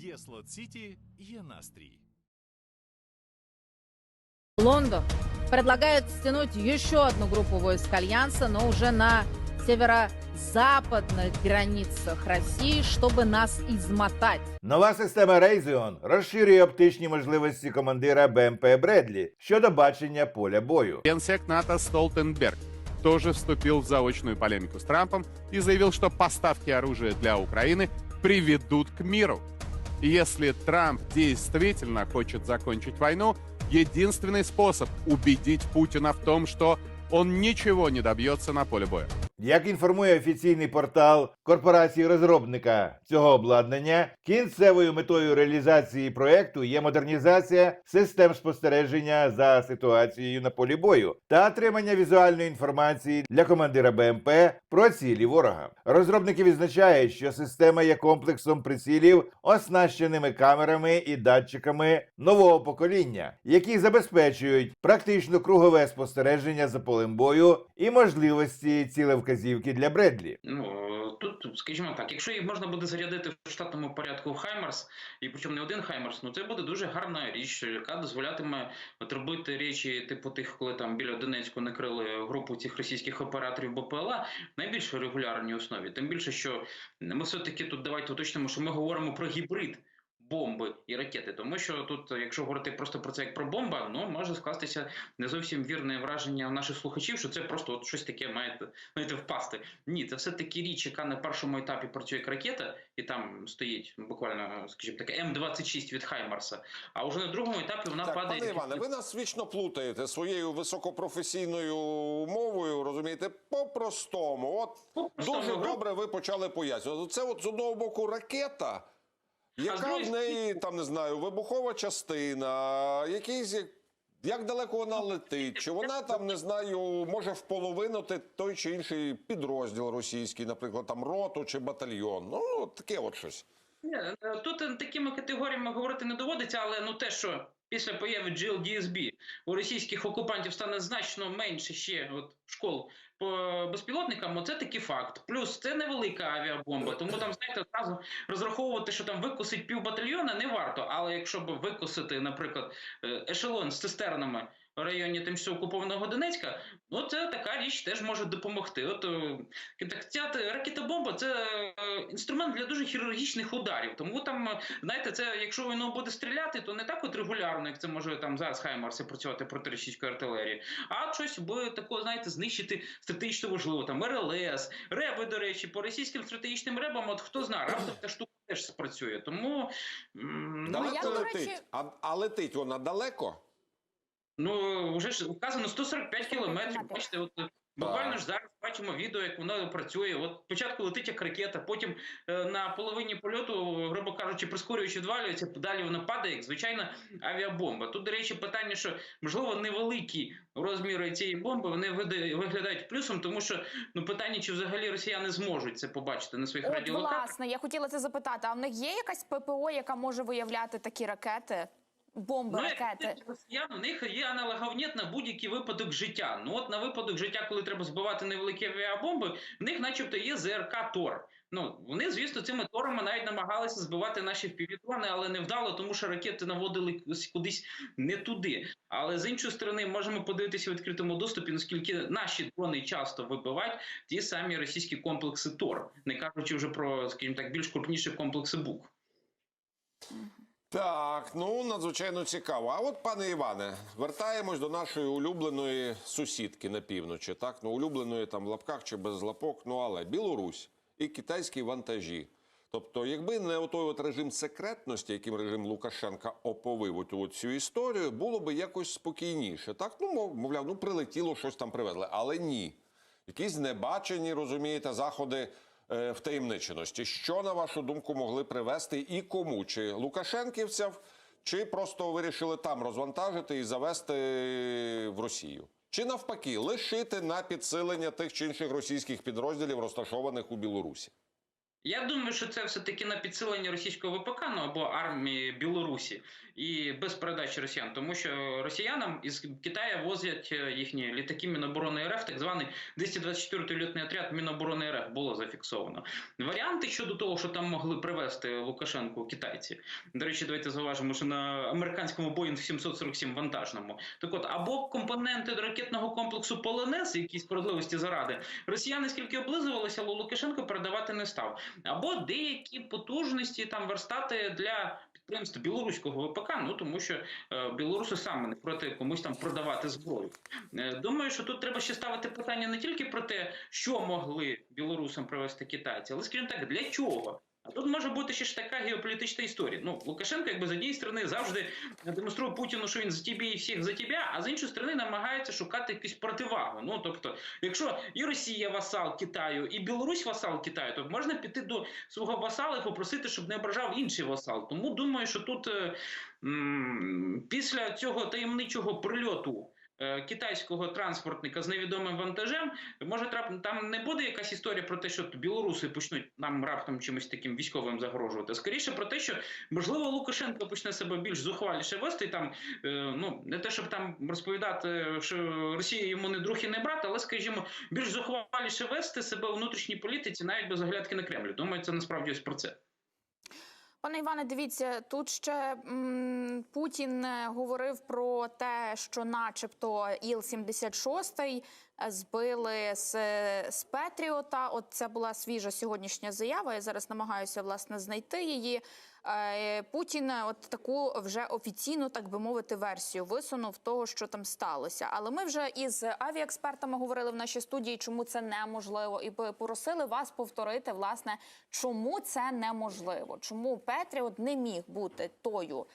Є Слот Сіті, є настрій. Лондон предлагает стянуть еще одну группу войск Альянса, но уже на северо-западных границах России, чтобы нас измотать. Нова система Raytheon розширює оптичні можливості командира БМП Бредлі щодо бачення поля бою. Генсек НАТО Столтенберг тоже вступил в заочную полемику с Трампом и заявил, что поставки оружия для Украины приведут к миру. Если Трамп действительно хочет закончить войну, единственный способ убедить Путина в том, что он ничего не добьется на поле боя. Як інформує офіційний портал корпорації розробника цього обладнання, кінцевою метою реалізації проекту є модернізація систем спостереження за ситуацією на полі бою та отримання візуальної інформації для командира БМП про цілі ворога. Розробники відзначають, що система є комплексом прицілів, оснащеними камерами і датчиками нового покоління, які забезпечують практично кругове спостереження за полем бою і можливості цілевказівки для Бредлі. Ну тут, скажімо так, якщо їх можна буде зарядити в штатному порядку в Хаймарс, і причому не один Хаймарс, ну це буде дуже гарна річ, яка дозволятиме от речі, типу тих, коли там біля Донецьку накрили групу цих російських операторів БПЛА на більш регулярній основі. Тим більше, що ми все-таки тут давайте уточнимо, що ми говоримо про гібрид. Бомби і ракети, тому що тут, якщо говорити просто про це як про бомба, ну може скластися не зовсім вірне враження у наших слухачів, що це просто от щось таке має знаєте, впасти. Ні, це все таки річ, яка на першому етапі працює як ракета, і там стоїть буквально, скажімо так, М26 від Хаймарса. А вже на другому етапі вона Так, падає. пане Іване, ви нас вічно плутаєте своєю високопрофесійною мовою, розумієте, по-простому. От По-простому, дуже добре ви почали пояснювати. Це от з одного боку ракета, яка в неї, там не знаю, вибухова частина, якийсь. як- далеко вона летить? Чи вона там не знаю, може вполовинути той чи інший підрозділ російський, наприклад, там роту чи батальйон? Ну, таке от щось. Е, Тут е, такими категоріями говорити не доводиться, але ну те, що після появи GLDSB у російських окупантів стане значно менше ще от школ по безпілотникам, оце такий факт. Плюс це невелика авіабомба, тому там знаєте, одразу розраховувати, що там викосить пів батальйона, не варто. Але якщо б викосити, наприклад, е, ешелон з цистернами. В районі тимчасово окупованого Донецька, ну це така річ теж може допомогти. От е, так, ця ракета-бомба це інструмент для дуже хірургічних ударів. Тому там, е, знаєте, це якщо воно буде стріляти, то не так от регулярно, як це може там зараз Хаймарси працювати проти російської артилерії, а щось буде такого, знаєте, знищити стратегічно важливо. Там РЛС, реби, до речі, по російським стратегічним ребам, от хто знає, раптом ця штука теж спрацює. Тому ну, я, летить. речі- А, а летить вона далеко? Ну, вже ж вказано 145 кілометрів. Бачите, от е, буквально ж зараз бачимо відео, як воно працює. От спочатку летить як ракета, потім е, на половині польоту, грубо кажучи, прискорюючи відвалюється, далі вона падає, як звичайна авіабомба. Тут, до речі, питання, що можливо невеликі розміри цієї бомби вони виглядають плюсом, тому що ну питання, чи взагалі росіяни зможуть це побачити на своїх От, власне, я хотіла це запитати. А в них є якась ППО, яка може виявляти такі ракети, бомби, Ну, ракети? росіян, у них є аналоговнєт на будь-який випадок життя. Ну от на випадок життя, коли треба збивати невеликі авіабомби, в них, начебто, є ЗРК Тор. Ну вони, звісно, цими торами навіть намагалися збивати наші впівдрони, але не вдало, тому що ракети наводили кудись не туди. Але з іншої сторони, можемо подивитися в відкритому доступі, наскільки наші дрони часто вибивають ті самі російські комплекси Тор, не кажучи вже про, скажімо так, більш крупніші комплекси БУК. Так, ну надзвичайно цікаво. А от, пане Іване, вертаємось до нашої улюбленої сусідки на півночі. Так, ну улюбленої там в лапках чи без лапок, ну але Білорусь і китайські вантажі. Тобто, якби не отой от режим секретності, яким режим Лукашенка оповив оту от цю історію, було би якось спокійніше. Так, ну мов- мовляв, ну прилетіло, щось там привезли, але ні. Якісь небачені, розумієте, заходи втаємниченості. Що, на вашу думку, могли привести і кому? Чи лукашенківців, чи просто вирішили там розвантажити і завести в Росію? Чи навпаки, лишити на підсилення тих чи інших російських підрозділів, розташованих у Білорусі? Я думаю, що це все-таки на підсилення російського ВПК ну, або армії Білорусі і без передачі росіян, тому що росіянам із Китаю возять е, їхні літаки Міноборони РФ, так званий 224-й льотний отряд Міноборони РФ було зафіксовано. Варіанти щодо того, що там могли привезти Лукашенку китайці. До речі, давайте зауважимо, що на американському Boeing 747 вантажному. Так от, або компоненти ракетного комплексу Полонез, які справедливості заради, росіяни скільки облизувалися, але Лукашенко передавати не став. Або деякі потужності там верстати для підприємств білоруського ВПК, ну тому що е, білоруси саме не проти комусь там продавати зброю. Е, думаю, що тут треба ще ставити питання не тільки про те, що могли білорусам привезти китайці, але скажімо так, для чого. А тут може бути ще ж така геополітична історія. Ну, Лукашенко, якби з однієї сторони, завжди демонструє Путіну, що він за тебе і всіх за тебе, а з іншої сторони намагається шукати якусь противагу. Ну тобто, якщо і Росія васал Китаю, і Білорусь васал Китаю, то можна піти до свого васала і попросити, щоб не ображав інший васал. Тому думаю, що тут е, м, після цього таємничого прильоту. Е, Китайського транспортника з невідомим вантажем може трап... там не буде якась історія про те, що білоруси почнуть нам раптом чимось таким військовим загрожувати. Скоріше про те, що можливо Лукашенко почне себе більш зухваліше вести. Там е, ну не те, щоб там розповідати, що Росія йому не друг і не брат, але скажімо, більш зухваліше вести себе у внутрішній політиці, навіть без оглядки на Кремль. Думаю, це насправді ось про це. Пане Іване, дивіться, тут ще м, Путін е, говорив про те, що, начебто, Іл-76 збили з, з Петріота. От це була свіжа сьогоднішня заява. Я зараз намагаюся власне знайти її. Е, Путін е, от таку вже офіційну, так би мовити, версію висунув того, що там сталося. Але ми вже із авіаекспертами говорили в нашій студії, чому це неможливо, і би попросили вас повторити, власне, чому це неможливо, чому Петріот не міг бути тою.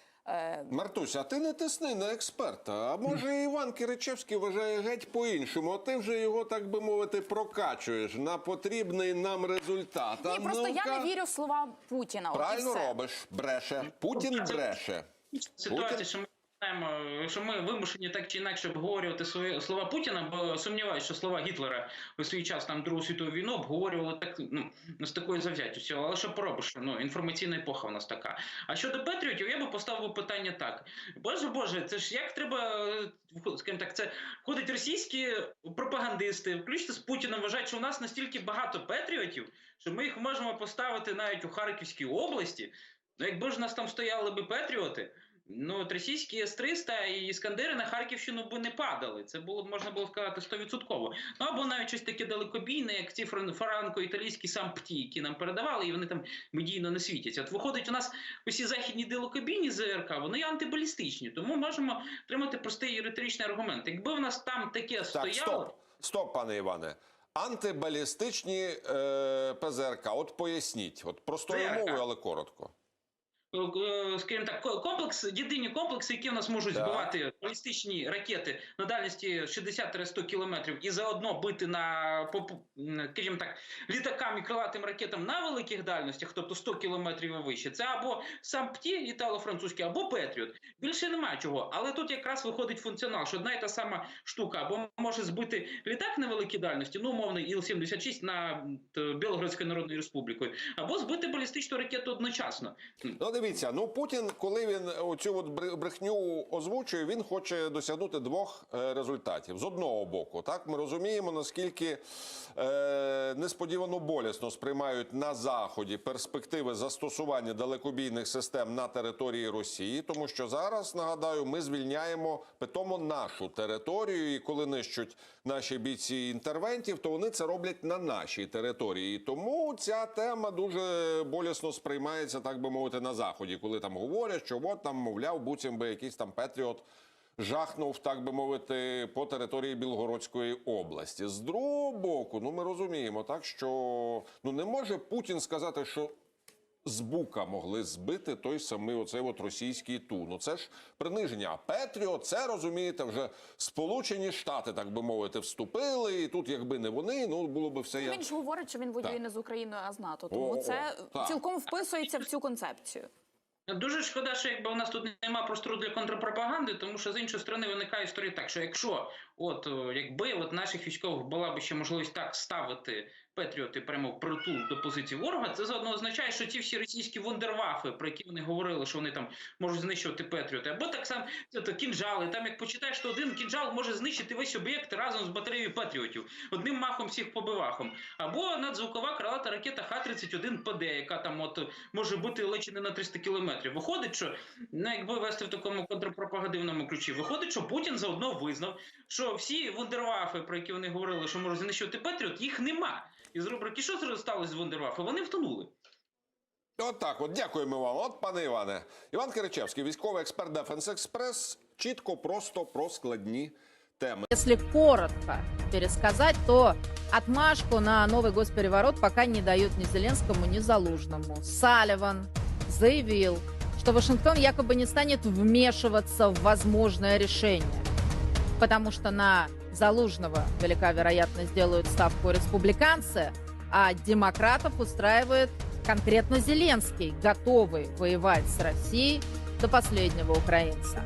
Мартуся, а ти не тисни на експерта. А може Іван Киричевський вважає геть по-іншому, а ти вже його, так би мовити, прокачуєш на потрібний нам результат. ні, А просто я не вірю в слова Путіна. Правильно робиш, бреше. Путін бреше. Ситуація, Путін? що ми знаємо, що ми вимушені так чи інакше обговорювати свої слова Путіна, бо сумніваюся, що слова Гітлера у свій час там Другу світову війну обговорювали так ну з такою завзятістю. Але що поробиш? Ну інформаційна епоха в нас така. А щодо Петріотів, я би поставив питання так: Боже Боже, це ж як треба е, скажімо так, це ходять російські пропагандисти, включно з Путіним, вважають, що у нас настільки багато патріотів, що ми їх можемо поставити навіть у Харківській області. Ну, якби ж нас там стояли би патріоти, ну от російські С-300 і Іскандери на Харківщину би не падали. Це було б можна було сказати 100%. Ну або навіть щось таке далекобійне, як ці фран- франко-італійські сампті, які нам передавали, і вони там медійно не світяться. От виходить, у нас усі західні далекобійні ЗРК, вони балістичні, тому можемо отримати простий риторичний аргумент. Якби в нас там таке Так, стояло. стоп, стоп, пане Іване. Антибалістичні е, ПЗРК. От поясніть, от простою мовою, але коротко. Е, скажімо так, ко- комплекс, єдині комплекси, які в нас можуть Так. збивати балістичні ракети на дальності 60-100 кілометрів і заодно бити на попу- м, скажімо так, літакам і крилатим ракетам на великих дальностях, тобто 100 кілометрів і вище. Це або сам ПТІ італо-французький, або Петріот. Більше немає чого. Але тут якраз виходить функціонал, що одна і та сама штука або може збити літак на великій дальності, ну умовний Іл-76 на т, Білоградською Народною Республікою, або збити балістичну ракету одночасно. Дивіться, ну Путін, коли він оцю от бре- брехню озвучує, він хоче досягнути двох е, результатів. З одного боку, так ми розуміємо, наскільки е, несподівано болісно сприймають на заході перспективи застосування далекобійних систем на території Росії, тому що зараз нагадаю, ми звільняємо питомо нашу територію, і коли нищуть наші бійці інтервентів, то вони це роблять на нашій території. Тому ця тема дуже болісно сприймається, так би мовити, на заході, коли там говорять, що от там, мовляв, буцім би якийсь там Петріот жахнув, так би мовити, по території Білгородської області. З другого боку, ну ми розуміємо, так що ну не може Путін сказати, що. З бука могли збити той самий оцей от російський ту. Ну це ж приниження. А Петріо, це розумієте, вже Сполучені Штати, так би мовити, вступили. І тут, якби не вони, ну було би все Ну, як Він ж говорить, що він воює Так. не з Україною, а з НАТО. Тому О, це так. цілком вписується в цю концепцію. Дуже шкода, що якби у нас тут немає простору для контрпропаганди, тому що з іншої сторони виникає історія так, що якщо от якби от наших військових була б ще можливість так ставити Петріоти прямо притул до позиції ворога. Це заодно означає, що ті всі російські вундервафи, про які вони говорили, що вони там можуть знищувати Петріоти, або так само це то кінжали. Там як почитаєш, то один кінжал може знищити весь об'єкт разом з батареєю Петріотів, одним махом всіх побивахом. Або надзвукова крилата ракета Х-31 ПД, яка там от може бути ледь не на 300 кілометрів. Виходить, що ну, якби вести в такому контрпропагандивному ключі, виходить, що Путін заодно визнав, що всі вундервафи, про які вони говорили, що можуть знищувати Петріот, їх нема. І з рубрики, що сталося з вундервафи? Вони втонули. От так, от дякуємо вам. От, пане Іване. Іван Киричевський, військовий експерт Дефенс Експрес, чітко, просто про складні теми. Если коротко пересказать, то отмашку на новый госпереворот пока не дают ни Зеленскому, ни Залужному. Салливан заявил, что Вашингтон якобы не станет вмешиваться в возможное решение, потому что на Залужного велика вероятность сделают ставку республиканцы, а демократов устраивает конкретно Зеленский, готовый воевать с Россией до последнего украинца.